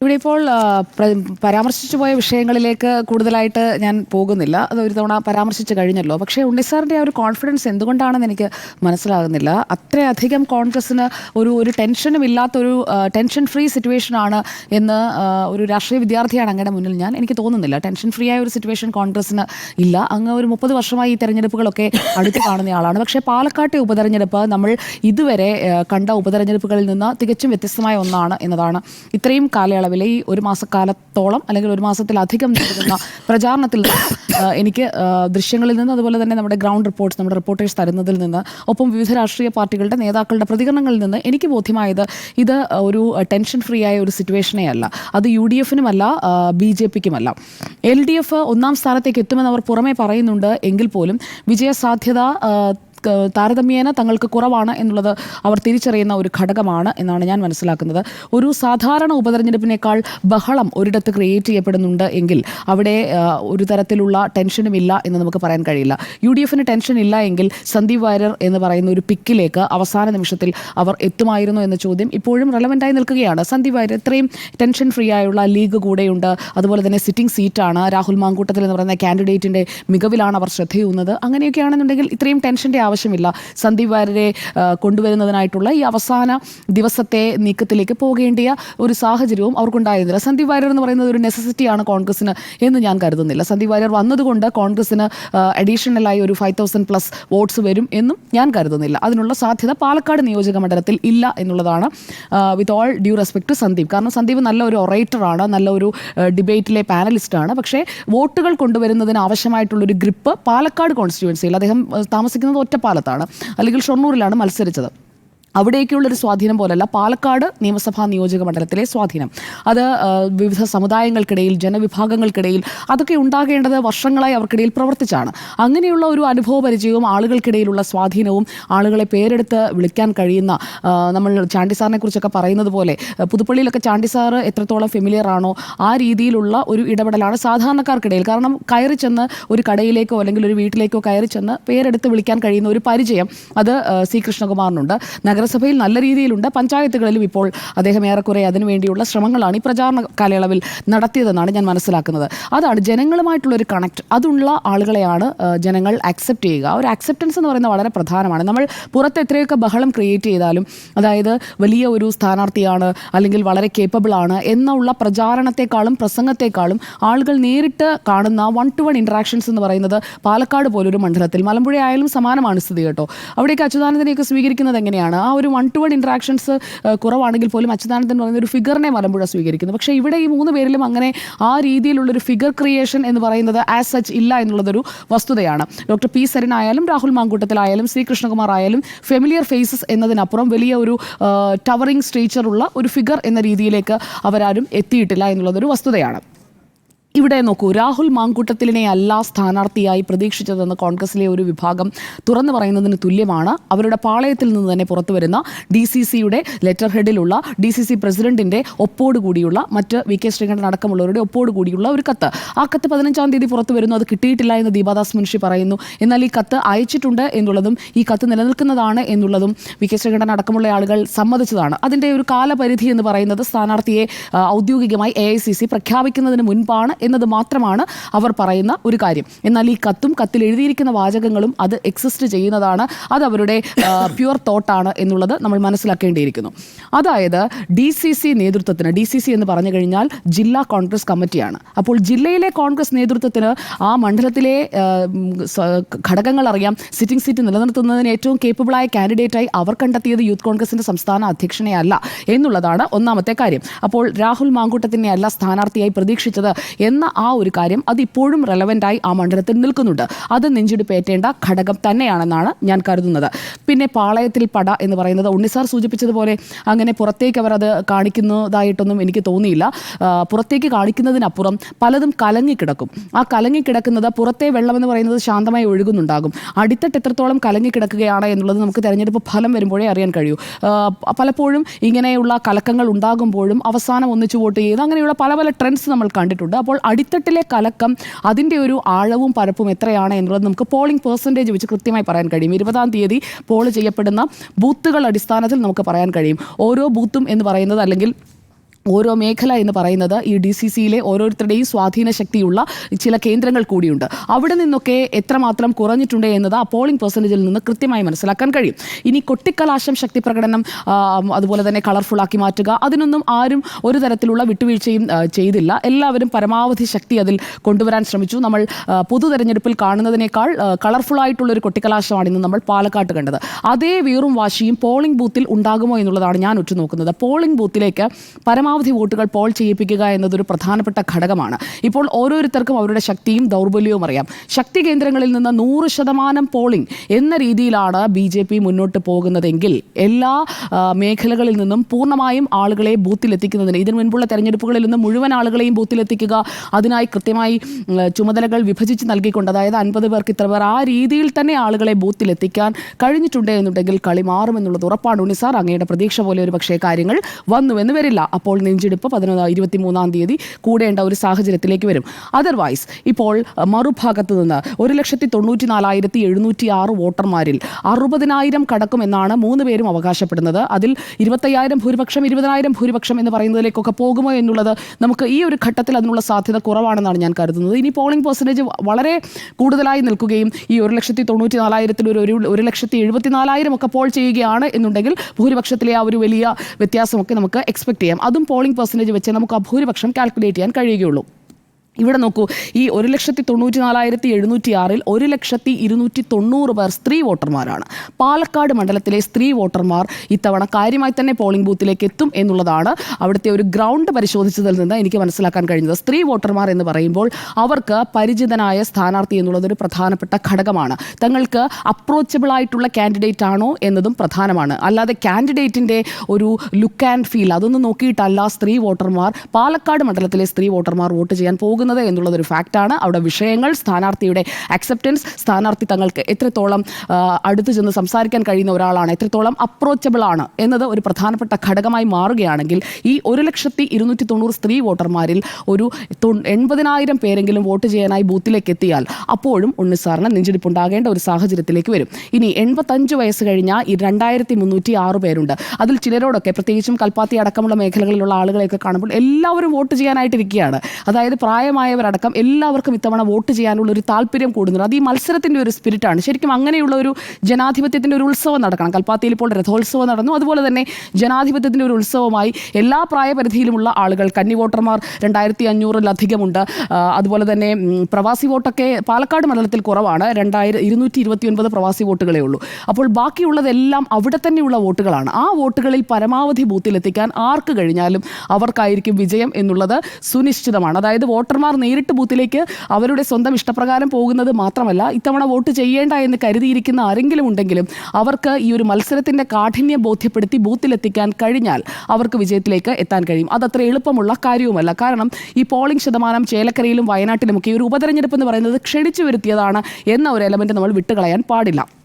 ഇവിടെ ഇപ്പോൾ പരാമർശിച്ചു പോയ വിഷയങ്ങളിലേക്ക് കൂടുതലായിട്ട് ഞാൻ പോകുന്നില്ല. അത് ഒരു തവണ പരാമർശിച്ചു കഴിഞ്ഞല്ലോ. പക്ഷേ ഉണ്ണിസാറിന്റെ ആ ഒരു കോൺഫിഡൻസ് എന്തുകൊണ്ടാണെന്ന് എനിക്ക് മനസ്സിലാകുന്നില്ല. അത്രയധികം കോൺഗ്രസ്സിന് ഒരു ഒരു ടെൻഷനും ഇല്ലാത്തൊരു ടെൻഷൻ ഫ്രീ സിറ്റുവേഷൻ ആണ് എന്ന് ഒരു രാഷ്ട്രീയ വിദ്യാർത്ഥിയാണ് അങ്ങയുടെ മുന്നിൽ ഞാൻ എനിക്ക് തോന്നുന്നില്ല. ടെൻഷൻ ഫ്രീ ആയ ഒരു സിറ്റുവേഷൻ കോൺഗ്രസ്സിന് ഇല്ല. അങ്ങ് ഒരു മുപ്പത് വർഷമായി ഈ തെരഞ്ഞെടുപ്പുകളൊക്കെ അടുത്ത് കാണുന്നയാളാണ് പക്ഷേ പാലക്കാട്ടെ ഉപതെരഞ്ഞെടുപ്പ് നമ്മൾ ഇതുവരെ കണ്ട ഉപതെരഞ്ഞെടുപ്പുകളിൽ നിന്ന് തികച്ചും വ്യത്യസ്തമായ ഒന്നാണ് എന്നതാണ് ഇത്രയും കാലയളവിലെ ഈ ഒരു മാസക്കാലത്തോളം അല്ലെങ്കിൽ ഒരു മാസത്തിലധികം നടക്കുന്ന പ്രചാരണത്തിൽ എനിക്ക് ദൃശ്യങ്ങളിൽ നിന്ന് അതുപോലെ തന്നെ നമ്മുടെ ഗ്രൗണ്ട് റിപ്പോർട്ട്സ് നമ്മുടെ റിപ്പോർട്ടേഴ്സ് തരുന്നതിൽ നിന്ന് ഒപ്പം വിവിധ രാഷ്ട്രീയ പാർട്ടികളുടെ നേതാക്കളുടെ പ്രതികരണങ്ങളിൽ നിന്ന് എനിക്ക് ബോധ്യമായത് ഇത് ഒരു ടെൻഷൻ ഫ്രീ ആയ ഒരു സിറ്റുവേഷനേ അല്ല. അത് യു ഡി എഫിനുമല്ല ബി ജെ പിക്കുമല്ല. എൽ ഡി എഫ് ഒന്നാം സ്ഥാനത്തേക്ക് എത്തുമെന്ന് അവർ പുറമെ പറയുന്നുണ്ട് എങ്കിൽ പോലും വിജയസാധ്യത താരതമ്യേന തങ്ങൾക്ക് കുറവാണ് എന്നുള്ളത് അവർ തിരിച്ചറിയുന്ന ഒരു ഘടകമാണ് എന്നാണ് ഞാൻ മനസ്സിലാക്കുന്നത്. ഒരു സാധാരണ ഉപതെരഞ്ഞെടുപ്പിനേക്കാൾ ബഹളം ഒരിടത്ത് ക്രിയേറ്റ് ചെയ്യപ്പെടുന്നുണ്ട് എങ്കിൽ അവിടെ ഒരു തരത്തിലുള്ള ടെൻഷനും ഇല്ല എന്ന് നമുക്ക് പറയാൻ കഴിയില്ല. യു ഡി എഫിന് ടെൻഷൻ ഇല്ല എങ്കിൽ സന്ദീപ് വാര്യർ എന്ന് പറയുന്ന ഒരു പിക്കിലേക്ക് അവസാന നിമിഷത്തിൽ അവർ എത്തുമായിരുന്നു എന്ന ചോദ്യം ഇപ്പോഴും റെലവന്റായി നിൽക്കുകയാണ്. സന്ദീപ് വാര്യർ ഇത്രയും ടെൻഷൻ ഫ്രീ ആയുള്ള ലീഗ് കൂടെയുണ്ട്. അതുപോലെ തന്നെ സിറ്റിംഗ് സീറ്റാണ് രാഹുൽ മാങ്കൂട്ടത്തിൽ എന്ന് പറയുന്ന കാൻഡിഡേറ്റിന്റെ മികവിലാണ് അവർ ശ്രദ്ധയൂന്നത് അങ്ങനെയൊക്കെയാണെന്നുണ്ടെങ്കിൽ ഇത്രയും ടെൻഷന്റെ ആവശ്യമില്ല. സന്ദീപ് വാര്യരെ കൊണ്ടുവരുന്നതിനായിട്ടുള്ള ഈ അവസാന ദിവസത്തെ നീക്കത്തിലേക്ക് പോകേണ്ടിയ ഒരു സാഹചര്യവും അവർക്കുണ്ടായിരുന്നില്ല. സന്ദീപ് വാര്യർ എന്ന് പറയുന്നത് ഒരു നെസസിറ്റിയാണ് കോൺഗ്രസിന് എന്ന് ഞാൻ കരുതുന്നില്ല. സന്ദീപ് വാര്യർ വന്നതുകൊണ്ട് കോൺഗ്രസിന് അഡീഷണലായി ഒരു ഫൈവ് തൗസൻഡ് പ്ലസ് വോട്ട്സ് വരും എന്നും ഞാൻ കരുതുന്നില്ല. അതിനുള്ള സാധ്യത പാലക്കാട് നിയോജക മണ്ഡലത്തിൽ ഇല്ല എന്നുള്ളതാണ് with all due respect Sandeep. കാരണം സന്ദീപ് നല്ല ഒരു ഒറേറ്ററാണ് നല്ല ഒരു ഡിബേറ്റിലെ പാനലിസ്റ്റാണ് പക്ഷേ വോട്ടുകൾ കൊണ്ടുവരുന്നതിന് ആവശ്യമായിട്ടുള്ളൊരു ഗ്രിപ്പ് പാലക്കാട് കോൺസ്റ്റിറ്റ്യുവൻസിയിൽ അദ്ദേഹം താമസിക്കുന്നത് താമസിക്കുന്നത് ഒറ്റപ്പാലത്താണ്. അല്ലെങ്കിൽ ഷൊർണൂരിലാണ് മത്സരിച്ചത്. അവിടേക്കുള്ളൊരു സ്വാധീനം പോലല്ല. പാലക്കാട് നിയമസഭാ നിയോജക മണ്ഡലത്തിലെ സ്വാധീനം. അത് വിവിധ സമുദായങ്ങൾക്കിടയിൽ ജനവിഭാഗങ്ങൾക്കിടയിൽ അതൊക്കെ ഉണ്ടാകേണ്ടത് വർഷങ്ങളായി അവർക്കിടയിൽ പ്രവർത്തിച്ചാണ്. അങ്ങനെയുള്ള ഒരു അനുഭവ പരിചയവും ആളുകൾക്കിടയിലുള്ള സ്വാധീനവും ആളുകളെ പേരെടുത്ത് വിളിക്കാൻ കഴിയുന്ന നമ്മൾ ചാണ്ടി സാറിനെ കുറിച്ചൊക്കെ പറയുന്നത് പോലെ പുതുപ്പള്ളിയിലൊക്കെ ചാണ്ടി സാറ് എത്രത്തോളം ഫെമിലിയർ ആണോ ആ രീതിയിലുള്ള ഒരു ഇടപെടലാണ് സാധാരണക്കാർക്കിടയിൽ. കാരണം കയറി ചെന്ന് ഒരു കടയിലേക്കോ അല്ലെങ്കിൽ ഒരു വീട്ടിലേക്കോ കയറി ചെന്ന് പേരെടുത്ത് വിളിക്കാൻ കഴിയുന്ന ഒരു പരിചയം അത് സി കൃഷ്ണകുമാറിനുണ്ട്. നഗരസഭയിൽ നല്ല രീതിയിലുണ്ട്. പഞ്ചായത്തുകളിലും ഇപ്പോൾ അദ്ദേഹം ഏറെക്കുറെ അതിനുവേണ്ടിയുള്ള ശ്രമങ്ങളാണ് ഈ പ്രചാരണ കാലയളവിൽ നടത്തിയതെന്നാണ് ഞാൻ മനസ്സിലാക്കുന്നത്. അതാണ് ജനങ്ങളുമായിട്ടുള്ള ഒരു കണക്ട്. അതുള്ള ആളുകളെയാണ് ജനങ്ങൾ അക്സെപ്റ്റ് ചെയ്യുക. ഒരു അക്സെപ്റ്റൻസ് എന്ന് പറയുന്നത് വളരെ പ്രധാനമാണ്. നമ്മൾ പുറത്ത് എത്രയൊക്കെ ബഹളം ക്രിയേറ്റ് ചെയ്താലും അതായത് വലിയ ഒരു സ്ഥാനാർത്ഥിയാണ് അല്ലെങ്കിൽ വളരെ കേപ്പബിൾ ആണ് എന്നുള്ള പ്രചാരണത്തെക്കാളും പ്രസംഗത്തെക്കാളും ആളുകൾ നേരിട്ട് കാണുന്ന വൺ ടു വൺ ഇൻട്രാക്ഷൻസ് എന്ന് പറയുന്നത് പാലക്കാട് പോലൊരു മണ്ഡലത്തിൽ മലമ്പുഴ ആയാലും സമാനമാണ് സ്ഥിതി കേട്ടോ. അവിടേക്ക് അച്യുതാനന്ദനെയൊക്കെ സ്വീകരിക്കുന്നത് എങ്ങനെയാണ്? ആ ഒരു വൺ ടു വൺ ഇൻട്രാക്ഷൻസ് കുറവാണെങ്കിൽ പോലും അച്യുതാനന്ദൻ എന്ന് പറയുന്ന ഒരു ഫിഗറിനെ മലമ്പുഴ സ്വീകരിക്കുന്നു. പക്ഷേ ഇവിടെ ഈ മൂന്ന് പേരിലും അങ്ങനെ ആ രീതിയിലുള്ളൊരു ഫിഗർ ക്രിയേഷൻ എന്ന് പറയുന്നത് ആസ് സച്ച് ഇല്ല എന്നുള്ളതൊരു വസ്തുതയാണ്. ഡോക്ടർ പി സരിൻ ആയാലും രാഹുൽ മാങ്കൂട്ടത്തിലായാലും ശ്രീ കൃഷ്ണകുമാർ ആയാലും ഫെമിലിയർ ഫേസസ് എന്നതിനപ്പുറം വലിയ ഒരു ടവറിംഗ് സ്ട്രീച്ചറുള്ള ഒരു ഫിഗർ എന്ന രീതിയിലേക്ക് അവരാരും എത്തിയിട്ടില്ല എന്നുള്ളതൊരു വസ്തുതയാണ്. ഇവിടെ നോക്കൂ രാഹുൽ മാങ്കൂട്ടത്തിലിനെ അല്ല സ്ഥാനാർത്ഥിയായി പ്രതീക്ഷിച്ചതെന്ന് കോൺഗ്രസിലെ ഒരു വിഭാഗം തുറന്നു പറയുന്നതിന് തുല്യമാണ്. അവരുടെ പാളയത്തിൽ നിന്ന് തന്നെ പുറത്തു വരുന്ന ഡി സി സിയുടെ ലെറ്റർ ഹെഡിലുള്ള ഡി സി സി പ്രസിഡന്റിന്റെ ഒപ്പോട് കൂടിയുള്ള മറ്റ് വി കെ ശ്രീകണ്ഠൻ അടക്കമുള്ളവരുടെ ഒപ്പോട് കൂടിയുള്ള ഒരു കത്ത്. ആ കത്ത് പതിനഞ്ചാം തീയതി പുറത്തു വരുന്നു. അത് കിട്ടിയിട്ടില്ല എന്ന് ദീപാദാസ് മുൻഷി പറയുന്നു. എന്നാൽ ഈ കത്ത് അയച്ചിട്ടുണ്ട് എന്നുള്ളതും ഈ കത്ത് നിലനിൽക്കുന്നതാണ് എന്നുള്ളതും വി കെ ശ്രീകണ്ഠൻ അടക്കമുള്ള ആളുകൾ സമ്മതിച്ചതാണ്. അതിന്റെ ഒരു കാലപരിധി എന്ന് പറയുന്നത് സ്ഥാനാർത്ഥിയെ ഔദ്യോഗികമായി എ ഐ സി സി പ്രഖ്യാപിക്കുന്നതിന് മുൻപാണ് എന്നത് മാത്രമാണ് അവർ പറയുന്ന ഒരു കാര്യം. എന്നാൽ ഈ കത്തും കത്തിൽ എഴുതിയിരിക്കുന്ന വാചകങ്ങളും അത് എക്സിസ്റ്റ് ചെയ്യുന്നതാണ്. അത് അവരുടെ പ്യുവർ തോട്ടാണ് എന്നുള്ളത് നമ്മൾ മനസ്സിലാക്കേണ്ടിയിരിക്കുന്നു. അതായത് ഡി സി സി നേതൃത്വത്തിന് ഡി സി സി എന്ന് പറഞ്ഞു കഴിഞ്ഞാൽ ജില്ലാ കോൺഗ്രസ് കമ്മിറ്റിയാണ്. അപ്പോൾ ജില്ലയിലെ കോൺഗ്രസ് നേതൃത്വത്തിന് ആ മണ്ഡലത്തിലെ ഘടകങ്ങൾ അറിയാം. സിറ്റിംഗ് സീറ്റ് നിലനിർത്തുന്നതിന് ഏറ്റവും കേപ്പബിളായ കാൻഡിഡേറ്റായി അവർ കണ്ടെത്തിയത് യൂത്ത് കോൺഗ്രസിന്റെ സംസ്ഥാന അധ്യക്ഷനെ അല്ല എന്നുള്ളതാണ് ഒന്നാമത്തെ കാര്യം. അപ്പോൾ രാഹുൽ മാങ്കൂട്ടത്തിനെ അല്ല സ്ഥാനാർത്ഥിയായി പ്രതീക്ഷിച്ചത് ആ ഒരു കാര്യം അത് ഇപ്പോഴും ആയി ആ മണ്ഡലത്തിൽ നിൽക്കുന്നുണ്ട്. അത് നെഞ്ചിടിപ്പേറ്റേണ്ട ഘടകം തന്നെയാണെന്നാണ് ഞാൻ കരുതുന്നത്. പിന്നെ പാളയത്തിൽ പട എന്ന് പറയുന്നത് ഉണ്ണിസാർ സൂചിപ്പിച്ചതുപോലെ അങ്ങനെ പുറത്തേക്ക് അവർ അത് കാണിക്കുന്നതായിട്ടൊന്നും എനിക്ക് തോന്നിയില്ല. പുറത്തേക്ക് കാണിക്കുന്നതിനപ്പുറം പലതും കലങ്ങിക്കിടക്കും ആ കലങ്ങിക്കിടക്കുന്നത് പുറത്തെ വെള്ളം എന്ന് പറയുന്നത് ശാന്തമായി ഒഴുകുന്നുണ്ടാകും. അടിത്തട്ട് എത്രത്തോളം കലങ്ങിക്കിടക്കുകയാണ് എന്നുള്ളത് നമുക്ക് തെരഞ്ഞെടുപ്പ് ഫലം വരുമ്പോഴേ അറിയാൻ കഴിയൂ. പലപ്പോഴും ഇങ്ങനെയുള്ള കലക്കങ്ങൾ ഉണ്ടാകുമ്പോഴും അവസാനം ഒന്നിച്ചു വോട്ട് ചെയ്ത് അങ്ങനെയുള്ള പല പല ട്രെൻഡ്സ് നമ്മൾ കണ്ടിട്ടുണ്ട്. അപ്പോൾ അടിത്തട്ടിലെ കലക്കം അതിന്റെ ഒരു ആഴവും പരപ്പും എത്രയാണ് എന്നുള്ളത് നമുക്ക് പോളിംഗ് പെർസെന്റേജ് വെച്ച് കൃത്യമായി പറയാൻ കഴിയും. ഇരുപതാം തീയതി പോൾ ചെയ്യപ്പെടുന്ന ബൂത്തുകൾ അടിസ്ഥാനത്തിൽ നമുക്ക് പറയാൻ കഴിയും. ഓരോ ബൂത്തും എന്ന് പറയുന്നത് അല്ലെങ്കിൽ ഓരോ മേഖല എന്ന് പറയുന്നത് ഈ ഡി സി സിയിലെ ഓരോരുത്തരുടെയും സ്വാധീന ശക്തിയുള്ള ചില കേന്ദ്രങ്ങൾ കൂടിയുണ്ട്. അവിടെ നിന്നൊക്കെ എത്രമാത്രം കുറഞ്ഞിട്ടുണ്ട് എന്നത് ആ പോളിംഗ് പെർസെന്റേജിൽ നിന്ന് കൃത്യമായി മനസ്സിലാക്കാൻ കഴിയും. ഇനി കൊട്ടിക്കലാശം ശക്തി പ്രകടനം അതുപോലെ തന്നെ കളർഫുൾ ആക്കി മാറ്റുക അതിനൊന്നും ആരും ഒരു തരത്തിലുള്ള വിട്ടുവീഴ്ചയും ചെയ്തില്ല. എല്ലാവരും പരമാവധി ശക്തി അതിൽ കൊണ്ടുവരാൻ ശ്രമിച്ചു. നമ്മൾ പൊതു തെരഞ്ഞെടുപ്പിൽ കാണുന്നതിനേക്കാൾ ഒരു കൊട്ടിക്കലാശമാണ് ഇന്ന് നമ്മൾ പാലക്കാട്ട് കണ്ടത്. അതേ വീറും വാശിയും പോളിംഗ് ബൂത്തിൽ ഉണ്ടാകുമോ എന്നുള്ളതാണ് ഞാൻ ഉറ്റുനോക്കുന്നത്. പോളിംഗ് ബൂത്തിലേക്ക് പരമാവധി വോട്ടുകൾ പോൾ ചെയ്യിപ്പിക്കുക എന്നതൊരു പ്രധാനപ്പെട്ട ഘടകമാണ്. ഇപ്പോൾ ഓരോരുത്തർക്കും അവരുടെ ശക്തിയും ദൗർബല്യവും അറിയാം. ശക്തി കേന്ദ്രങ്ങളിൽ നിന്ന് നൂറ് ശതമാനം പോളിംഗ് എന്ന രീതിയിലാണ് ബി ജെ പി മുന്നോട്ട് പോകുന്നതെങ്കിൽ എല്ലാ മേഖലകളിൽ നിന്നും പൂർണമായും ആളുകളെ ബൂത്തിലെത്തിക്കുന്നതിന് ഇതിനു മുൻപുള്ള തെരഞ്ഞെടുപ്പുകളിൽ നിന്ന് മുഴുവൻ ആളുകളെയും ബൂത്തിലെത്തിക്കുക അതിനായി കൃത്യമായി ചുമതലകൾ വിഭജിച്ച് നൽകിക്കൊണ്ട് അതായത് അൻപത് പേർക്ക് ഇത്ര പേർ ആ രീതിയിൽ തന്നെ ആളുകളെ ബൂത്തിലെത്തിക്കാൻ കഴിഞ്ഞിട്ടുണ്ട് എന്നുണ്ടെങ്കിൽ കളി മാറുമെന്നുള്ളത് ഉറപ്പാണ്. ഉണിസാർ അങ്ങയുടെ പ്രതീക്ഷ പോലെ ഒരു പക്ഷേ കാര്യങ്ങൾ വന്നുവെന്ന് വരില്ല. അപ്പോൾ നെഞ്ചെടുപ്പ് പതിനൊന്ന് ഇരുപത്തി മൂന്നാം തീയതി കൂടേണ്ട ഒരു സാഹചര്യത്തിലേക്ക് വരും. അതർവൈസ് ഇപ്പോൾ മറുഭാഗത്ത് നിന്ന് ഒരു ലക്ഷത്തി തൊണ്ണൂറ്റി നാലായിരത്തി എഴുന്നൂറ്റി ആറ് വോട്ടർമാരിൽ അറുപതിനായിരം കടക്കുമെന്നാണ് മൂന്ന് പേരും അവകാശപ്പെടുന്നത്. അതിൽ ഇരുപത്തയ്യായിരം ഭൂരിപക്ഷം ഇരുപതിനായിരം ഭൂരിപക്ഷം എന്ന് പറയുന്നതിലേക്കൊക്കെ പോകുമോ എന്നുള്ളത് നമുക്ക് ഈ ഒരു ഘട്ടത്തിൽ അതിനുള്ള സാധ്യത കുറവാണെന്നാണ് ഞാൻ കരുതുന്നത്. ഇനി പോളിംഗ് പെർസെന്റേജ് വളരെ കൂടുതലായി നിൽക്കുകയും ഈ ഒരു ലക്ഷത്തി തൊണ്ണൂറ്റി നാലായിരത്തിൽ ഒരു- ഒരു ലക്ഷത്തി എഴുപത്തി നാലായിരം ഒക്കെ പോൾ ചെയ്യുകയാണ് എന്നുണ്ടെങ്കിൽ ഭൂരിപക്ഷത്തിലെ ആ ഒരു വലിയ വ്യത്യാസമൊക്കെ നമുക്ക് എക്സ്പെക്ട് ചെയ്യാം. അതും പോളിംഗ് പെർസെന്റേജ് വെച്ച് നമുക്ക് അഭൂരിപക്ഷം ഭൂരിപക്ഷം കാൽക്കുലേറ്റ് ചെയ്യാൻ കഴിയുകയുള്ളൂ. ഇവിടെ നോക്കൂ ഈ ഒരു ലക്ഷത്തി തൊണ്ണൂറ്റി നാലായിരത്തി എഴുന്നൂറ്റി ആറിൽ ഒരു ലക്ഷത്തി ഇരുന്നൂറ്റി തൊണ്ണൂറ് പേർ സ്ത്രീ വോട്ടർമാരാണ്. പാലക്കാട് മണ്ഡലത്തിലെ സ്ത്രീ വോട്ടർമാർ ഇത്തവണ കാര്യമായി തന്നെ പോളിംഗ് ബൂത്തിലേക്ക് എത്തും എന്നുള്ളതാണ് അവിടുത്തെ ഒരു ഗ്രൗണ്ട് പരിശോധിച്ചതിൽ നിന്ന് എനിക്ക് മനസ്സിലാക്കാൻ കഴിഞ്ഞത്. സ്ത്രീ വോട്ടർമാർ എന്ന് പറയുമ്പോൾ അവർക്ക് പരിചിതനായ സ്ഥാനാർത്ഥി എന്നുള്ളതൊരു പ്രധാനപ്പെട്ട ഘടകമാണ്. തങ്ങൾക്ക് അപ്രോച്ചബിൾ ആയിട്ടുള്ള കാൻഡിഡേറ്റ് ആണോ എന്നതും പ്രധാനമാണ്. അല്ലാതെ കാൻഡിഡേറ്റിന്റെ ഒരു ലുക്ക് ആൻഡ് ഫീൽ അതൊന്നും നോക്കിയിട്ടല്ല സ്ത്രീ വോട്ടർമാർ പാലക്കാട് മണ്ഡലത്തിലെ സ്ത്രീ വോട്ടർമാർ വോട്ട് ചെയ്യാൻ പോകുന്നത് എന്നുള്ളതൊരു ഫാക്റ്റാണ്. അവിടെ വിഷയങ്ങൾ സ്ഥാനാർത്ഥിയുടെ അക്സെപ്റ്റൻസ് സ്ഥാനാർത്ഥി തങ്ങൾക്ക് എത്രത്തോളം അടുത്തു ചെന്ന് സംസാരിക്കാൻ കഴിയുന്ന ഒരാളാണ് എത്രത്തോളം അപ്രോച്ചബിൾ ആണ് എന്നത് ഒരു പ്രധാനപ്പെട്ട ഘടകമായി മാറുകയാണെങ്കിൽ ഈ ഒരു ലക്ഷത്തി ഇരുന്നൂറ്റി തൊണ്ണൂറ് സ്ത്രീ വോട്ടർമാരിൽ ഒരു എൺപതിനായിരം പേരെങ്കിലും വോട്ട് ചെയ്യാനായി ബൂത്തിലേക്ക് എത്തിയാൽ അപ്പോഴും ഉണ്ണിസാറിന് നെഞ്ചിടിപ്പുണ്ടാകേണ്ട ഒരു സാഹചര്യത്തിലേക്ക് വരും. ഇനി എൺപത്തഞ്ച് വയസ്സ് കഴിഞ്ഞ ഈ രണ്ടായിരത്തി മുന്നൂറ്റി ആറ് പേരുണ്ട്. അതിൽ ചിലരോടൊക്കെ പ്രത്യേകിച്ചും കൽപ്പാത്തി അടക്കമുള്ള മേഖലകളിലുള്ള ആളുകളെയൊക്കെ കാണുമ്പോൾ എല്ലാവരും വോട്ട് ചെയ്യാനായിട്ടിരിക്കുകയാണ്. അതായത് പ്രായമായവരടക്കം എല്ലാവർക്കും ഇത്തവണ വോട്ട് ചെയ്യാനുള്ള ഒരു താല്പര്യം കൂടുന്നുണ്ട്. അത് ഈ മത്സരത്തിന്റെ ഒരു സ്പിരിറ്റാണ്. ശരിക്കും അങ്ങനെയുള്ള ഒരു ജനാധിപത്യത്തിന്റെ ഒരു ഉത്സവം നടക്കണം. കൽപ്പാത്തിയിൽ ഇപ്പോൾ രഥോത്സവം നടന്നു. അതുപോലെ തന്നെ ജനാധിപത്യത്തിന്റെ ഒരു ഉത്സവമായി എല്ലാ പ്രായപരിധിയിലുമുള്ള ആളുകൾ കന്നി വോട്ടർമാർ രണ്ടായിരത്തി അഞ്ഞൂറിലധികമുണ്ട് അതുപോലെ തന്നെ പ്രവാസി വോട്ടൊക്കെ പാലക്കാട് മണ്ഡലത്തിൽ കുറവാണ്. രണ്ടായിരം ഇരുന്നൂറ്റി ഇരുപത്തി ഒൻപത് പ്രവാസി വോട്ടുകളേ ഉള്ളൂ. അപ്പോൾ ബാക്കിയുള്ളതെല്ലാം അവിടെ തന്നെയുള്ള വോട്ടുകളാണ്. ആ വോട്ടുകളിൽ പരമാവധി ബൂത്തിലെത്തിക്കാൻ ആർക്ക് കഴിഞ്ഞാലും അവർക്കായിരിക്കും വിജയം എന്നുള്ളത് സുനിശ്ചിതമാണ്. അതായത് വോട്ടർമാർ നേരിട്ട് ബൂത്തിലേക്ക് അവരുടെ സ്വന്തം ഇഷ്ടപ്രകാരം പോകുന്നത് മാത്രമല്ല ഇത്തവണ വോട്ട് ചെയ്യേണ്ട എന്ന് കരുതിയിരിക്കുന്ന ആരെങ്കിലും ഉണ്ടെങ്കിലും അവർക്ക് ഈ ഒരു മത്സരത്തിന്റെ കാഠിന്യം ബോധ്യപ്പെടുത്തി ബൂത്തിലെത്തിക്കാൻ കഴിഞ്ഞാൽ അവർക്ക് വിജയത്തിലേക്ക് എത്താൻ കഴിയും. അതത്ര എളുപ്പമുള്ള കാര്യവുമല്ല. കാരണം ഈ പോളിംഗ് ശതമാനം ചേലക്കരയിലും വയനാട്ടിലുമൊക്കെ ഈ ഒരു ഉപതെരഞ്ഞെടുപ്പ് എന്ന് പറയുന്നത് ക്ഷണിച്ചു വരുത്തിയതാണ് എന്ന ഒരു എലമെന്റ് നമ്മൾ വിട്ടുകളയാൻ പാടില്ല.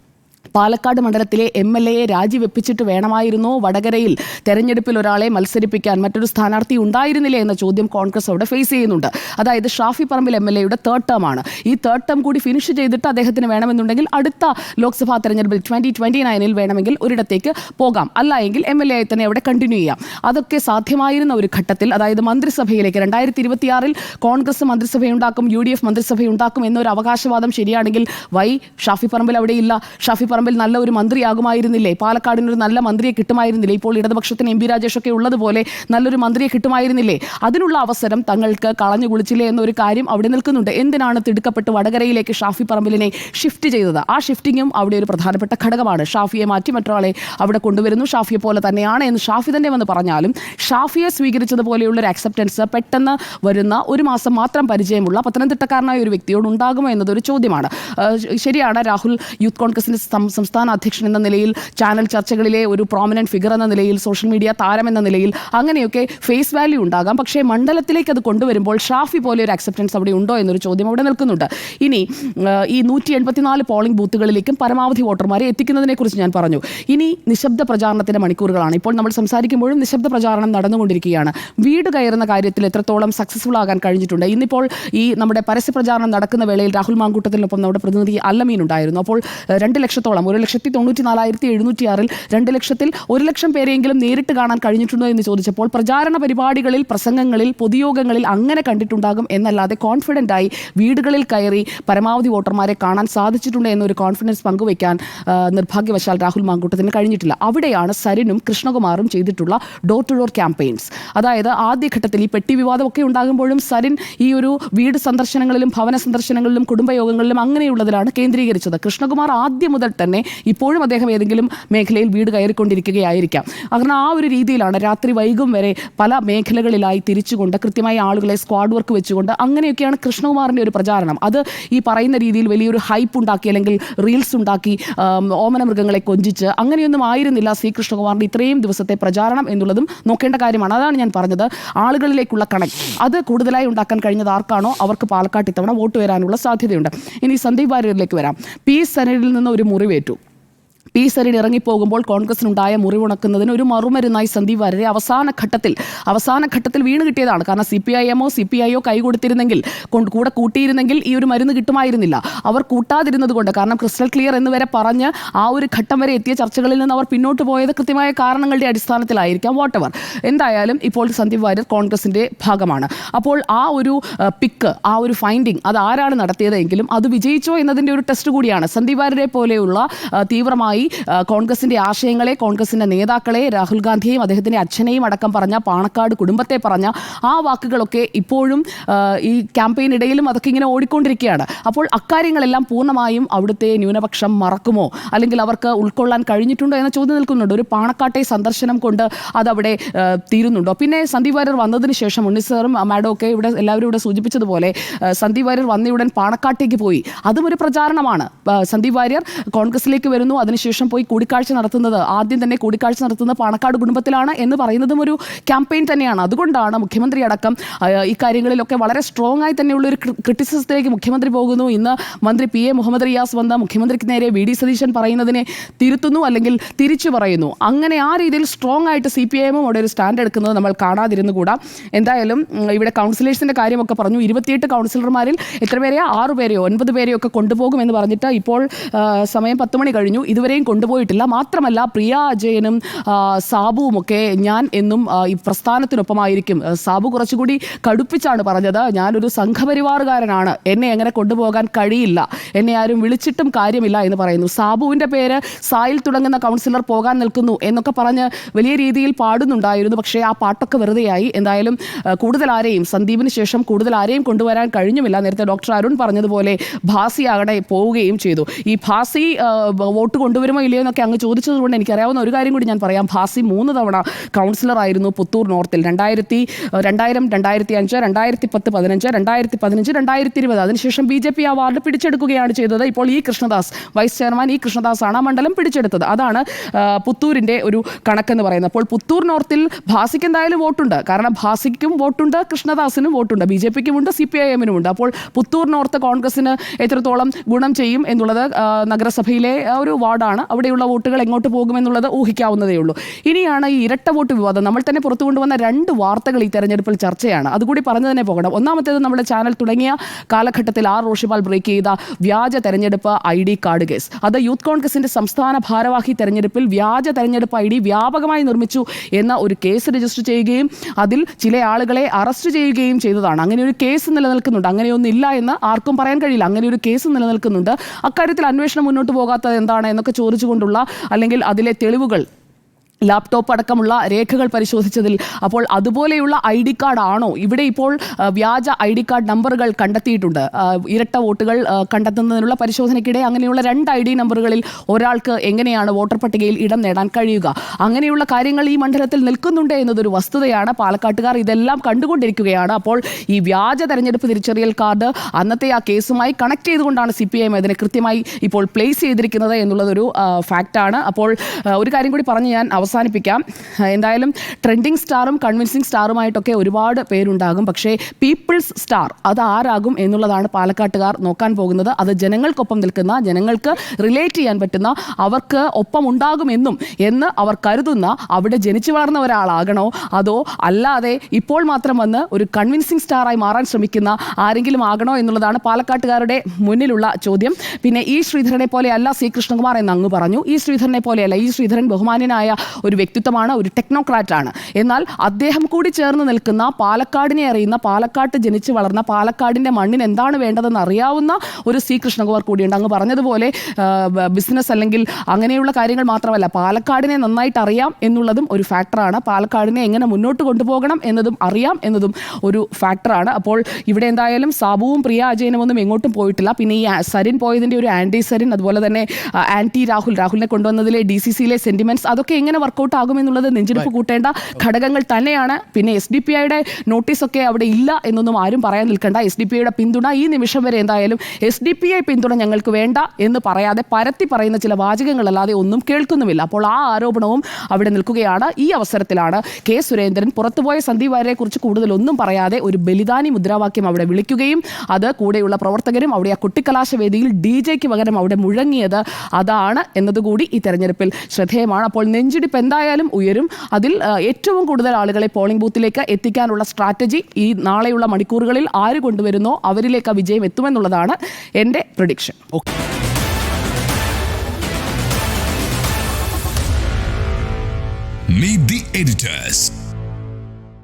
പാലക്കാട് മണ്ഡലത്തിലെ എം എൽ എയെ രാജിവെപ്പിച്ചിട്ട് വേണമായിരുന്നോ വടകരയിൽ തെരഞ്ഞെടുപ്പിൽ ഒരാളെ മത്സരിപ്പിക്കാൻ. മറ്റൊരു സ്ഥാനാർത്ഥി ഉണ്ടായിരുന്നില്ല എന്ന ചോദ്യം കോൺഗ്രസ് അവിടെ ഫേസ് ചെയ്യുന്നുണ്ട്. അതായത് ഷാഫി പറമ്പിൽ എം എൽ എയുടെ തേർഡ് ടേം ആണ്. ഈ തേർഡ് ടേം കൂടി ഫിനിഷ് ചെയ്തിട്ട് അദ്ദേഹത്തിന് വേണമെന്നുണ്ടെങ്കിൽ അടുത്ത ലോക്സഭാ തെരഞ്ഞെടുപ്പിൽ ട്വന്റി ട്വന്റി നയനിൽ വേണമെങ്കിൽ ഒരിടത്തേക്ക് പോകാം. അല്ല എങ്കിൽ എം എൽ എ തന്നെ അവിടെ കണ്ടിന്യൂ ചെയ്യാം. അതൊക്കെ സാധ്യമായിരുന്ന ഒരു ഘട്ടത്തിൽ അതായത് മന്ത്രിസഭയിലേക്ക് രണ്ടായിരത്തി ഇരുപത്തിയാറിൽ കോൺഗ്രസ് മന്ത്രിസഭയുണ്ടാക്കും യു ഡി എഫ് മന്ത്രിസഭയുണ്ടാക്കും എന്നൊരു അവകാശവാദം ശരിയാണെങ്കിൽ വൈ ഷാഫി പറമ്പിൽ അവിടെ ഇല്ല ഷാഫി പറമ്പിൽ നല്ല ഒരു മന്ത്രിയാകുമായിരുന്നില്ലേ? പാലക്കാടിന് ഒരു നല്ല മന്ത്രിയെ കിട്ടുമായിരുന്നില്ലേ? ഇപ്പോൾ ഇടതുപക്ഷത്തിന് എം പി രാജേഷ് ഒക്കെ ഉള്ളതുപോലെ നല്ലൊരു മന്ത്രിയെ കിട്ടുമായിരുന്നില്ലേ? അതിനുള്ള അവസരം തങ്ങൾക്ക് കളഞ്ഞു കുളിച്ചില്ലേ എന്നൊരു കാര്യം അവിടെ നിൽക്കുന്നുണ്ട്. എന്തിനാണ് തിടുക്കപ്പെട്ട് വടകരയിലേക്ക് ഷാഫി പറമ്പിലിനെ ഷിഫ്റ്റ് ചെയ്തത്? ആ ഷിഫ്റ്റിങ്ങും അവിടെ ഒരു പ്രധാനപ്പെട്ട ഘടകമാണ്. ഷാഫിയെ മാറ്റി മറ്റൊരാളെ അവിടെ കൊണ്ടുവരുന്നു. ഷാഫിയെ പോലെ തന്നെയാണ് എന്ന് ഷാഫി തന്നെ വന്ന് പറഞ്ഞാലും ഷാഫിയെ സ്വീകരിച്ചതുപോലെയുള്ള ഒരു അക്സെപ്റ്റൻസ് പെട്ടെന്ന് വരുന്ന ഒരു മാസം മാത്രം പരിചയമുള്ള പത്തനംതിട്ടക്കാരനായ ഒരു വ്യക്തിയോട് ഉണ്ടാകുമോ എന്നതൊരു ചോദ്യമാണ്. ശരിയാണ് രാഹുൽ യൂത്ത് കോൺഗ്രസിന്റെ സംസ്ഥാന അധ്യക്ഷൻ എന്ന നിലയിൽ ചാനൽ ചർച്ചകളിലെ ഒരു പ്രോമിനന്റ് ഫിഗർ എന്ന നിലയിൽ സോഷ്യൽ മീഡിയ താരം എന്ന നിലയിൽ അങ്ങനെയൊക്കെ ഫേസ് വാല്യൂ ഉണ്ടാകാം. പക്ഷേ മണ്ഡലത്തിലേക്ക് അത് കൊണ്ടുവരുമ്പോൾ ഷാഫി പോലെ ഒരു അക്സെപ്റ്റൻസ് അവിടെ ഉണ്ടോ എന്നൊരു ചോദ്യം അവിടെ നിൽക്കുന്നുണ്ട്. ഇനി ഈ നൂറ്റി എൺപത്തിനാല് പോളിംഗ് ബൂത്തുകളിലേക്കും പരമാവധി വോട്ടർമാരെ എത്തിക്കുന്നതിനെ കുറിച്ച് ഞാൻ പറഞ്ഞു. ഇനി നിശബ്ദ പ്രചാരണത്തിന്റെ മണിക്കൂറുകളാണ്. ഇപ്പോൾ നമ്മൾ സംസാരിക്കുമ്പോഴും നിശബ്ദ പ്രചാരണം നടന്നുകൊണ്ടിരിക്കുകയാണ്. വീട് കയറുന്ന കാര്യത്തിൽ എത്രത്തോളം സക്സസ്ഫുൾ ആകാൻ കഴിഞ്ഞിട്ടുണ്ട്? ഇന്നിപ്പോൾ ഈ നമ്മുടെ പരസ്യ പ്രചാരണം നടക്കുന്ന വേളയിൽ രാഹുൽ മാങ്കൂട്ടത്തിനൊപ്പം നമ്മുടെ പ്രതിനിധി അല്ലമീൻ ഉണ്ടായിരുന്നു. അപ്പോൾ രണ്ട് ലക്ഷത്തോളം ലക്ഷത്തോളം ഒരു ലക്ഷത്തി തൊണ്ണൂറ്റി നാലായിരത്തി എഴുന്നൂറ്റി ആറിൽ രണ്ട് ലക്ഷത്തിൽ ഒരു ലക്ഷം പേരെയെങ്കിലും നേരിട്ട് കാണാൻ കഴിഞ്ഞിട്ടുണ്ടോ എന്ന് ചോദിച്ചപ്പോൾ പ്രചാരണ പരിപാടികളിൽ പ്രസംഗങ്ങളിൽ പൊതുയോഗങ്ങളിൽ അങ്ങനെ കണ്ടിട്ടുണ്ടാകും എന്നല്ലാതെ കോൺഫിഡന്റ് ആയി വീടുകളിൽ കയറി പരമാവധി വോട്ടർമാരെ കാണാൻ സാധിച്ചിട്ടുണ്ട് എന്നൊരു കോൺഫിഡൻസ് പങ്കുവയ്ക്കാൻ നിർഭാഗ്യവശാൽ രാഹുൽ മാങ്കൂട്ടത്തിന് കഴിഞ്ഞിട്ടില്ല. അവിടെയാണ് സരിനും കൃഷ്ണകുമാറും ചെയ്തിട്ടുള്ള ഡോർ ടു ഡോർ ക്യാമ്പയിൻസ് അതായത് ആദ്യഘട്ടത്തിൽ ഈ പെട്ടി വിവാദമൊക്കെ ഉണ്ടാകുമ്പോഴും സരിൻ ഈ ഒരു വീട് സന്ദർശനങ്ങളിലും ഭവന സന്ദർശനങ്ങളിലും കുടുംബയോഗങ്ങളിലും അങ്ങനെയുള്ളതിലാണ് കേന്ദ്രീകരിച്ചത്. കൃഷ്ണകുമാർ ആദ്യം മുതൽ തന്നെ ഇപ്പോഴും അദ്ദേഹം ഏതെങ്കിലും മേഖലയിൽ വീട് കയറിക്കൊണ്ടിരിക്കുകയായിരിക്കാം. കാരണം ആ ഒരു രീതിയിലാണ് രാത്രി വൈകും വരെ പല മേഖലകളിലായി തിരിച്ചുകൊണ്ട് കൃത്യമായി ആളുകളെ സ്ക്വാഡ് വർക്ക് വെച്ചുകൊണ്ട് അങ്ങനെയൊക്കെയാണ് കൃഷ്ണകുമാറിന്റെ ഒരു പ്രചാരണം. അത് ഈ പറയുന്ന രീതിയിൽ വലിയൊരു ഹൈപ്പ് ഉണ്ടാക്കി അല്ലെങ്കിൽ റീൽസ് ഉണ്ടാക്കി ഓമന മൃഗങ്ങളെ കൊഞ്ചിച്ച് അങ്ങനെയൊന്നും ആയിരുന്നില്ല സി കൃഷ്ണകുമാറിന്റെ ഇത്രയും ദിവസത്തെ പ്രചാരണം എന്നുള്ളതും നോക്കേണ്ട കാര്യമാണ്. അതാണ് ഞാൻ പറഞ്ഞത്. ആളുകളിലേക്കുള്ള കണക്ട് അത് കൂടുതലായി ഉണ്ടാക്കാൻ കഴിഞ്ഞത് ആർക്കാണോ? അവർക്ക് പാലക്കാട്ട് ഇത്തവണ വോട്ട് വരാനുള്ള സാധ്യതയുണ്ട്. ഇനി സന്ദീപ് വാര്യരിലേക്ക് വരാം. പി സനലിൽ നിന്ന് ഒരു way too. പി സരിൻ ഇറങ്ങിപ്പോകുമ്പോൾ കോൺഗ്രസിനുണ്ടായ മുറിവുണക്കുന്നതിന് ഒരു മറുമരുന്നായി സന്ദീപ് വാര്യരെ അവസാന ഘട്ടത്തിൽ അവസാന ഘട്ടത്തിൽ വീണ് കിട്ടിയതാണ്. കാരണം സി പി ഐ എമ്മോ സി പി ഐയോ കൈ കൊടുത്തിരുന്നെങ്കിൽ കൊണ്ട് കൂടെ കൂട്ടിയിരുന്നെങ്കിൽ ഈ ഒരു മരുന്ന് കിട്ടുമായിരുന്നില്ല. അവർ കൂട്ടാതിരുന്നത് കൊണ്ട് കാരണം ക്രിസ്റ്റൽ ക്ലിയർ എന്ന് വരെ പറഞ്ഞ് ആ ഒരു ഘട്ടം വരെ എത്തിയ ചർച്ചകളിൽ നിന്ന് അവർ പിന്നോട്ട് പോയത് കൃത്യമായ കാരണങ്ങളുടെ അടിസ്ഥാനത്തിലായിരിക്കാം വാട്ടവർ. എന്തായാലും ഇപ്പോൾ സന്ദീപ് വാര്യർ കോൺഗ്രസിന്റെ ഭാഗമാണ്. അപ്പോൾ ആ ഒരു പിക്ക് ആ ഒരു ഫൈൻഡിങ് അത് ആരാണ് നടത്തിയതെങ്കിലും അത് വിജയിച്ചോ എന്നതിന്റെ ഒരു ടെസ്റ്റ് കൂടിയാണ്. സന്ദീപ് വാര്യരെ പോലെയുള്ള തീവ്രമായി ആ, കോൺഗ്രസിന്റെ ആശയങ്ങളെ കോൺഗ്രസിന്റെ നേതാക്കളെ രാഹുൽ ഗാന്ധിയെയും അദ്ദേഹത്തിന്റെ അച്ഛനെയും അടക്കം പറഞ്ഞ പാണക്കാട് കുടുംബത്തെ പറഞ്ഞ ആ വാക്കുകളൊക്കെ ഇപ്പോഴും ഈ ക്യാമ്പയിനിടയിലും അതൊക്കെ ഇങ്ങനെ ഓടിക്കൊണ്ടിരിക്കുകയാണ്. അപ്പോൾ അക്കാര്യങ്ങളെല്ലാം പൂർണമായും അവിടുത്തെ ന്യൂനപക്ഷം മറക്കുമോ? അല്ലെങ്കിൽ അവർക്ക് ഉൾക്കൊള്ളാൻ കഴിഞ്ഞിട്ടുണ്ടോ എന്ന ചോദ്യം നിൽക്കുന്നുണ്ട്. ഒരു പാണക്കാട്ടെ സന്ദർശനം കൊണ്ട് അതവിടെ തീരുന്നുണ്ടോ? പിന്നെ സന്ദീപ് വാര്യർ വന്നതിന് ശേഷം ഉണ്ണിസാറും മാഡം ഒക്കെ ഇവിടെ എല്ലാവരും ഇവിടെ സൂചിപ്പിച്ചതുപോലെ സന്ദീപ് വാര്യർ വന്നയുടൻ പാണക്കാട്ടേക്ക് പോയി. അതും ഒരു പ്രചാരണമാണ്. സന്ദീപ് വാര്യർ കോൺഗ്രസിലേക്ക് വരുന്നു. അതിനുശേഷം പോയി കൂടിക്കാഴ്ച നടത്തുന്നത്. ആദ്യം തന്നെ കൂടിക്കാഴ്ച നടത്തുന്നത് പാണക്കാട് കുടുംബത്തിലാണ് എന്ന് പറയുന്നതും ഒരു ക്യാമ്പയിൻ തന്നെയാണ്. അതുകൊണ്ടാണ് മുഖ്യമന്ത്രി അടക്കം ഇക്കാര്യങ്ങളിലൊക്കെ വളരെ സ്ട്രോങ് ആയി തന്നെയുള്ള ഒരു ക്രിറ്റിസിസത്തിലേക്ക് മുഖ്യമന്ത്രി പോകുന്നു. ഇന്ന് മന്ത്രി പി. എ. മുഹമ്മദ് റിയാസ് വന്ന മുഖ്യമന്ത്രിക്ക് നേരെ വി. ഡി. സതീശൻ പറയുന്നതിനെ തിരുത്തുന്നു അല്ലെങ്കിൽ തിരിച്ചു പറയുന്നു. അങ്ങനെ ആ രീതിയിൽ സ്ട്രോങ് ആയിട്ട് സി. പി. ഐ. എമ്മും അവിടെ ഒരു സ്റ്റാൻഡ് എടുക്കുന്നത് നമ്മൾ കാണാതിരുന്നുകൂടാ എന്തായാലും ഇവിടെ കൗൺസിലേഴ്സിന്റെ കാര്യമൊക്കെ പറഞ്ഞു. ഇരുപത്തിയെട്ട് കൗൺസിലർമാരിൽ എത്ര പേരെയോ? ആറു പേരെയോ? ഒൻപത് പേരെയോ ഒക്കെ കൊണ്ടുപോകുമെന്ന് പറഞ്ഞിട്ട് ഇപ്പോൾ സമയം പത്ത് മണി കഴിഞ്ഞു. ഇതുവരെയും കൊണ്ടുപോയിട്ടില്ല. മാത്രമല്ല പ്രിയ അജയനും സാബുവും ഒക്കെ ഞാൻ എന്നും ഈ പ്രസ്ഥാനത്തിനൊപ്പമായിരിക്കും. സാബു കുറച്ചുകൂടി കടുപ്പിച്ചാണ് പറഞ്ഞത്. ഞാനൊരു സംഘപരിവാറുകാരനാണ്. എന്നെ എങ്ങനെ കൊണ്ടുപോകാൻ കഴിയില്ല. എന്നെ ആരും വിളിച്ചിട്ടും കാര്യമില്ല എന്ന് പറയുന്നു. സാബുവിന്റെ പേര് സായിൽ തുടങ്ങുന്ന കൗൺസിലർ പോകാൻ നിൽക്കുന്നു എന്നൊക്കെ പറഞ്ഞ് വലിയ രീതിയിൽ പാടുന്നുണ്ടായിരുന്നു. പക്ഷേ ആ പാട്ടൊക്കെ വെറുതെയായി. എന്തായാലും കൂടുതൽ ആരെയും സന്ദീപിന് ശേഷം കൂടുതൽ ആരെയും കൊണ്ടുവരാൻ കഴിഞ്ഞുമില്ല. നേരത്തെ ഡോക്ടർ അരുൺ പറഞ്ഞതുപോലെ ഭാസി അവിടെ പോവുകയും ചെയ്തു. ഈ ഭാസി വോട്ട് വോട്ട് കൊണ്ടുവരുമോ ഇല്ലയോ എന്നൊക്കെ അങ്ങ് ചോദിച്ചതുകൊണ്ട് എനിക്കറിയാവുന്ന ഒരു കാര്യം കൂടി ഞാൻ പറയാം. ഭാസി മൂന്ന് തവണ കൗൺസിലറായിരുന്നു പുത്തൂർ നോർത്തിൽ രണ്ടായിരത്തി രണ്ടായിരം രണ്ടായിരത്തി അഞ്ച് രണ്ടായിരത്തി പത്ത് പതിനഞ്ച് രണ്ടായിരത്തി പതിനഞ്ച് രണ്ടായിരത്തി ഇരുപത് അതിനുശേഷം ബി ജെ പി ആ വാർഡ് പിടിച്ചെടുക്കുകയാണ് ചെയ്തത്. ഇപ്പോൾ ഈ കൃഷ്ണദാസ് വൈസ് ചെയർമാൻ ഈ കൃഷ്ണദാസ് ആണ് ആ മണ്ഡലം പിടിച്ചെടുത്തത്. അതാണ് പുത്തൂരിന്റെ ഒരു കണക്കെന്ന് പറയുന്നത്. അപ്പോൾ പുത്തൂർ നോർത്തിൽ ഭാസിക്ക് എന്തായാലും വോട്ടുണ്ട്. കാരണം ഭാസിക്കും വോട്ടുണ്ട് കൃഷ്ണദാസിനും വോട്ടുണ്ട്. ബി ജെ പിക്കും ഉണ്ട് സി പി ഐ എമ്മിനും ഉണ്ട്. അപ്പോൾ പുത്തൂർ നോർത്ത് കോൺഗ്രസിന് എത്രത്തോളം ഗുണം ചെയ്യും എന്നുള്ളത് നഗരസഭയിലെ ഒരു വാർഡാണ്. അവിടെയുള്ള വോട്ടുകൾ എങ്ങോട്ട് പോകുമെന്നുള്ളത് ഊഹിക്കാവുന്നതേ ഉള്ളൂ. ഇനിയാണ് ഈ ഇരട്ട വോട്ട് വിവാദം. നമ്മൾ തന്നെ പുറത്തു കൊണ്ടുവന്ന രണ്ട് വാർത്തകൾ ഈ തെരഞ്ഞെടുപ്പിൽ ചർച്ചയാണ്. അതുകൂടി പറഞ്ഞു തന്നെ പോകണം. ഒന്നാമത്തേത് നമ്മുടെ ചാനൽ തുടങ്ങിയ കാലഘട്ടത്തിൽ ആർ റോഷിപാൽ ബ്രേക്ക് ചെയ്ത വ്യാജ തെരഞ്ഞെടുപ്പ് ഐ ഡി കാർഡ് കേസ്. അത് യൂത്ത് കോൺഗ്രസിന്റെ സംസ്ഥാന ഭാരവാഹി തെരഞ്ഞെടുപ്പിൽ വ്യാജ തെരഞ്ഞെടുപ്പ് ഐ ഡി വ്യാപകമായി നിർമ്മിച്ചു എന്ന ഒരു കേസ് രജിസ്റ്റർ ചെയ്യുകയും അതിൽ ചില ആളുകളെ അറസ്റ്റ് ചെയ്യുകയും ചെയ്തതാണ്. അങ്ങനെ ഒരു കേസ് നിലനിൽക്കുന്നുണ്ട്. അങ്ങനെയൊന്നില്ല എന്ന് ആർക്കും പറയാൻ കഴിയില്ല. അങ്ങനെ ഒരു കേസ് നിലനിൽക്കുന്നുണ്ട്. അക്കാര്യത്തിൽ അന്വേഷണം മുന്നോട്ട് പോകാത്തത് എന്താണ് എന്നൊക്കെ ചോദിച്ചുകൊണ്ടുള്ള അല്ലെങ്കിൽ അതിലെ തെളിവുകൾ ലാപ്ടോപ്പ് അടക്കമുള്ള രേഖകൾ പരിശോധിച്ചതിൽ അപ്പോൾ അതുപോലെയുള്ള ഐ ഡി കാർഡാണോ ഇവിടെ ഇപ്പോൾ വ്യാജ ഐ ഡി കാർഡ് നമ്പറുകൾ കണ്ടെത്തിയിട്ടുണ്ട്. ഇരട്ട വോട്ടുകൾ കണ്ടെത്തുന്നതിനുള്ള പരിശോധനയ്ക്കിടെ അങ്ങനെയുള്ള രണ്ട് ഐ ഡി നമ്പറുകളിൽ ഒരാൾക്ക് എങ്ങനെയാണ് വോട്ടർ പട്ടികയിൽ ഇടം നേടാൻ കഴിയുക? അങ്ങനെയുള്ള കാര്യങ്ങൾ ഈ മണ്ഡലത്തിൽ നിൽക്കുന്നുണ്ട് എന്നതൊരു വസ്തുതയാണ്. പാലക്കാട്ടുകാർ ഇതെല്ലാം കണ്ടുകൊണ്ടിരിക്കുകയാണ്. അപ്പോൾ ഈ വ്യാജ തെരഞ്ഞെടുപ്പ് തിരിച്ചറിയൽ കാർഡ് അന്നത്തെ ആ കേസുമായി കണക്ട് ചെയ്തുകൊണ്ടാണ് സി പി ഐ എം അതിനെ കൃത്യമായി ഇപ്പോൾ പ്ലേസ് ചെയ്തിരിക്കുന്നത് എന്നുള്ളതൊരു ഫാക്റ്റാണ് അപ്പോൾ ഒരു കാര്യം കൂടി പറഞ്ഞ് ഞാൻ അവസാനം അവസാനിപ്പിക്കാം. എന്തായാലും ട്രെൻഡിങ് സ്റ്റാറും കൺവിൻസിങ് സ്റ്റാറുമായിട്ടൊക്കെ ഒരുപാട് പേരുണ്ടാകും. പക്ഷേ പീപ്പിൾസ് സ്റ്റാർ അത് ആരാകും എന്നുള്ളതാണ് പാലക്കാട്ടുകാർ നോക്കാൻ പോകുന്നത്. അത് ജനങ്ങൾക്കൊപ്പം നിൽക്കുന്ന ജനങ്ങൾക്ക് റിലേറ്റ് ചെയ്യാൻ പറ്റുന്ന അവർക്ക് ഒപ്പം ഉണ്ടാകുമെന്നും എന്ന് അവർ കരുതുന്ന അവിടെ ജനിച്ചു വളർന്ന ഒരാളാകണോ? അതോ അല്ലാതെ ഇപ്പോൾ മാത്രം വന്ന് ഒരു കൺവിൻസിങ് സ്റ്റാറായി മാറാൻ ശ്രമിക്കുന്ന ആരെങ്കിലും ആകണോ എന്നുള്ളതാണ് പാലക്കാട്ടുകാരുടെ മുന്നിലുള്ള ചോദ്യം. പിന്നെ ഈ ശ്രീധരനെ പോലെയല്ല സി കൃഷ്ണകുമാർ എന്ന് അങ്ങ് പറഞ്ഞു. ഈ ശ്രീധരനെ പോലെയല്ല ഈ ശ്രീധരൻ ബഹുമാന്യനായ ഒരു വ്യക്തിത്വമാണ് ഒരു ടെക്നോക്രാറ്റ് ആണ് എന്നാൽ അദ്ദേഹം കൂടി ചേർന്ന് നിൽക്കുന്ന പാലക്കാടിനെ അറിയുന്ന പാലക്കാട്ട് ജനിച്ച് വളർന്ന പാലക്കാടിന്റെ മണ്ണിന് എന്താണ് വേണ്ടതെന്ന് അറിയാവുന്ന ഒരു സി. കൃഷ്ണകുമാർ കൂടിയുണ്ട്. അങ്ങ് പറഞ്ഞതുപോലെ ബിസിനസ് അല്ലെങ്കിൽ അങ്ങനെയുള്ള കാര്യങ്ങൾ മാത്രമല്ല പാലക്കാടിനെ നന്നായിട്ട് അറിയാം എന്നുള്ളതും ഒരു ഫാക്ടറാണ് പാലക്കാടിനെ എങ്ങനെ മുന്നോട്ട് കൊണ്ടുപോകണം എന്നതും അറിയാം എന്നതും ഒരു ഫാക്ടറാണ് അപ്പോൾ ഇവിടെ എന്തായാലും സാബുവും പ്രിയ അജയനും ഒന്നും എങ്ങോട്ടും പോയിട്ടില്ല. പിന്നെ ഈ സരിൻ പോയതിന്റെ ഒരു ആന്റി സരിൻ അതുപോലെ തന്നെ ആന്റി രാഹുൽ രാഹുലിനെ കൊണ്ടുവന്നതിലെ ഡി സി സിയിലെ സെന്റിമെന്റ്സ് അതൊക്കെ എങ്ങനെ വർക്കൗട്ട് ആകുമെന്നുള്ളത് നെഞ്ചിരിപ്പ് കൂട്ടേണ്ട ഘടകങ്ങൾ തന്നെയാണ്. പിന്നെ എസ് ഡി പി ഐയുടെ നോട്ടീസൊക്കെ അവിടെ ഇല്ല എന്നൊന്നും ആരും പറയാൻ നിൽക്കേണ്ട. എസ് ഡി പി ഐയുടെ പിന്തുണ ഈ നിമിഷം വരെ എന്തായാലും എസ് ഡി പി ഐ പിന്തുണ ഞങ്ങൾക്ക് വേണ്ട എന്ന് പറയാതെ പരത്തി പറയുന്ന ചില വാചകങ്ങളല്ലാതെ ഒന്നും കേൾക്കുന്നുമില്ല. അപ്പോൾ ആ ആരോപണവും അവിടെ നിൽക്കുകയാണ്. ഈ അവസരത്തിലാണ് കെ സുരേന്ദ്രൻ പുറത്തുപോയ സന്ദീപ് വാര്യരെ കുറിച്ച് കൂടുതൽ ഒന്നും പറയാതെ ഒരു ബലിദാനി മുദ്രാവാക്യം അവിടെ വിളിക്കുകയും അത് കൂടെയുള്ള പ്രവർത്തകരും അവിടെ ആ കുട്ടിക്കലാശ വേദിയിൽ ഡി ജെക്ക് പകരം അവിടെ മുഴങ്ങിയത് അതാണ് എന്നതുകൂടി ഈ തെരഞ്ഞെടുപ്പിൽ ശ്രദ്ധേയമാണ്. അപ്പോൾ നെഞ്ചിടിപ്പ് എന്തായാലും ഉയരും. അതിൽ ഏറ്റവും കൂടുതൽ ആളുകളെ പോളിംഗ് ബൂത്തിലേക്ക് എത്തിക്കാനുള്ള സ്ട്രാറ്റജി ഈ നാളെയുള്ള മണിക്കൂറുകളിൽ ആര് കൊണ്ടുവരുന്നോ അവരിലേക്ക് വിജയം എത്തുമെന്നുള്ളതാണ് എന്റെ പ്രഡിക്ഷൻ Meet the editors.